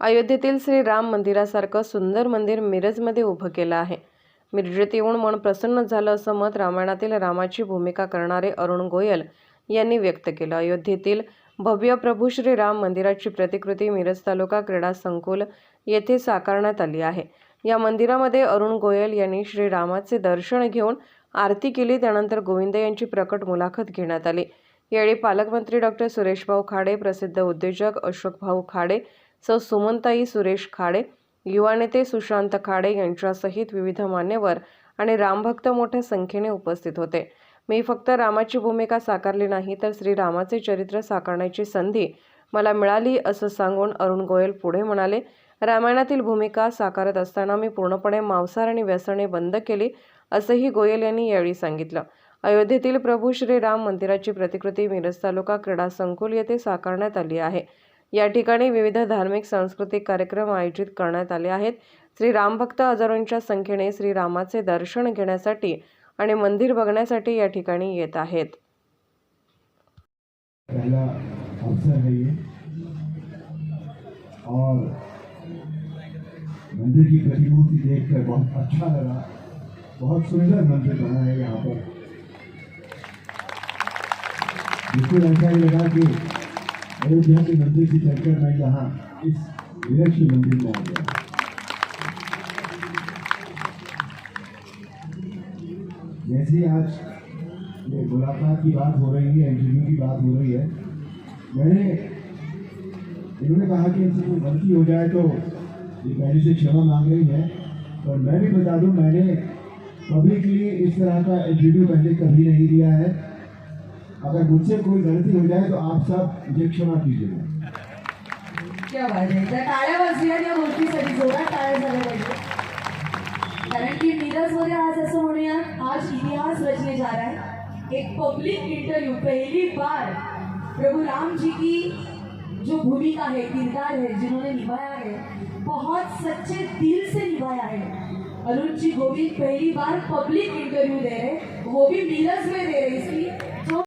अयोध्येतील श्री राम मंदिरासारखं सुंदर मंदिर मिरजमध्ये उभं केलं आहे. मिरजेत येऊन मन प्रसन्न झालं असं मत रामायणातील रामाची भूमिका करणारे अरुण गोयल यांनी व्यक्त केलं. अयोध्येतील भव्य प्रभू श्री राम मंदिराची प्रतिकृती मिरज तालुका क्रीडा संकुल येथे साकारण्यात आली आहे. या मंदिरामध्ये अरुण गोयल यांनी श्रीरामाचे दर्शन घेऊन आरती केली. त्यानंतर गोविंद यांची प्रकट मुलाखत घेण्यात आली. यावेळी पालकमंत्री डॉक्टर सुरेशभाऊ खाडे प्रसिद्ध उद्योजक अशोकभाऊ खाडे सौ. सुमनताई सुरेश खाडे युवा नेते सुशांत खाडे यांच्यासहित विविध मान्यवर आणि रामभक्त मोठ्या संख्येने उपस्थित होते. मी फक्त रामाची भूमिका साकारली नाही तर श्रीरामाचे चरित्र साकारण्याची संधी मला मिळाली असं सांगून अरुण गोयल पुढे म्हणाले रामायणातील भूमिका साकारत असताना मी पूर्णपणे मांसाहार आणि व्यसने बंद केली असंही गोयल यांनी यावेळी सांगितलं. अयोध्येतील प्रभू श्री राम मंदिराची प्रतिकृती मिरज तालुका क्रीडा संकुल येथे साकारण्यात आली आहे. या ठिकाणी विविध धार्मिक सांस्कृतिक कार्यक्रम आयोजित करण्यात आले आहेत. श्री रामभक्त हजारोंच्या संख्येने श्रीरामाचे दर्शन घेण्यासाठी आणि मंदिर बघण्यासाठी या ठिकाणी येत आहेत. और मंदिर की प्रतिमूर्ति देखकर बहुत अच्छा लगा। बहुत सुंदर मंदिर बना है यहाँ पर। बिल्कुल ऐसा ही लगा कि अयोध्या के मंदिर से चलकर मैं यहाँ इस विरक्ष मंदिर में आ गया जैसे आज ये मुलाकात की बात हो रही है इंटरव्यू की बात हो रही है मैंने इन्होंने कहा कि इनसे कोई गलती हो जाए तो ये पहले से क्षमा मांग रही है पर मैं भी बता दूँ मैंने पब्लिकली इस तरह का इंटरव्यू पहले कभी नहीं दिया है अगर मुझसे कोई गलती हो जाए तो आप सब मुझे क्षमा कीजिएगा क्या बात आहे त्या टाळ्या वाजल्या गोष्टीसाठी जोरात टाळ्या झाल्या पाहिजे. कारण की नीरजमध्ये आज असं म्हणूया आज इतिहास रचने जा रहा है एक पब्लिक इंटरव्यू पहली बार प्रभु राम जी की जो भूमिका है किरदार है जिन्होंने निभाया है बहुत सच्चे दिल से निभाया है अरुण जी गोविंद पहली बार पब्लिक इंटरव्यू दे रहे वो भी नीरज में दे रहे इसकी